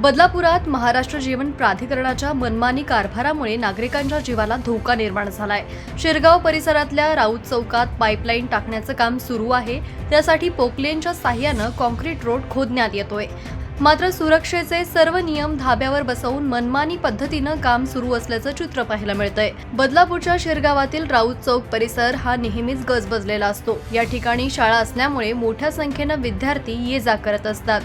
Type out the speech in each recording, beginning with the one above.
बदलापुरात महाराष्ट्र जीवन प्राधिकरणाच्या मनमानी कारभारामुळे नागरिकांच्या जीवाला धोका निर्माण झालाय. शिरगाव परिसरातल्या राऊत चौकात पाईपलाईन टाकण्याचं काम सुरू आहे. त्यासाठी पोकलेनच्या साह्यानं कॉन्क्रीट रोड खोदण्यात येतोय. मात्र सुरक्षेचे सर्व नियम धाब्यावर बसवून मनमानी पद्धतीनं काम सुरू असल्याचं चित्र पाहायला मिळतंय. बदलापूरच्या शिरगावातील राऊत चौक परिसर हा नेहमीच गजबजलेला असतो. या ठिकाणी शाळा असल्यामुळे मोठ्या संख्येनं विद्यार्थी ये जा करत असतात.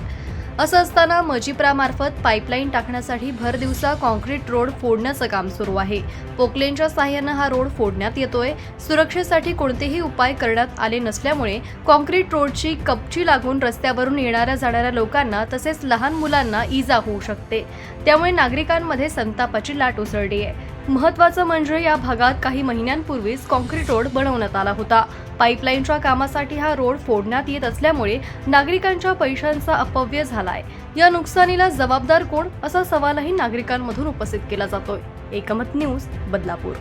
असं असताना मजिप्रामार्फत पाईपलाईन टाकण्यासाठी भर दिवसा कॉन्क्रीट रोड फोडण्याचं काम सुरू आहे. पोकलेनच्या सहाय्यानं हा रोड फोडण्यात येतोय. सुरक्षेसाठी कोणतेही उपाय करण्यात आले नसल्यामुळे कॉन्क्रीट रोडची कपची लागून रस्त्यावरून येणाऱ्या जाणाऱ्या लोकांना तसेच लहान मुलांना इजा होऊ शकते. त्यामुळे नागरिकांमध्ये संतापाची लाट उसळली आहे महत्वाचं म्हणजे या भागात काही महिन्यांपूर्वीच कॉन्क्रीट रोड बनवण्यात आला होता. पाईपलाईनच्या कामासाठी हा रोड फोडण्यात येत असल्यामुळे नागरिकांच्या पैशांचा अपव्यय झालाय. या नुकसानीला जबाबदार कोण असा सवालही नागरिकांमधून उपस्थित केला जातोय. एकमत न्यूज बदलापूर.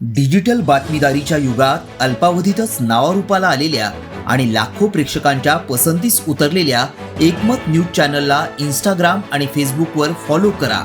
डिजिटल बातमीदारीच्या युगात अल्पावधीतच नावारूपाला आलेल्या आणि लाखो प्रेक्षकांच्या पसंतीस उतरलेल्या एकमत न्यूज चॅनलला इंस्टाग्राम आणि फेसबुकवर फॉलो करा.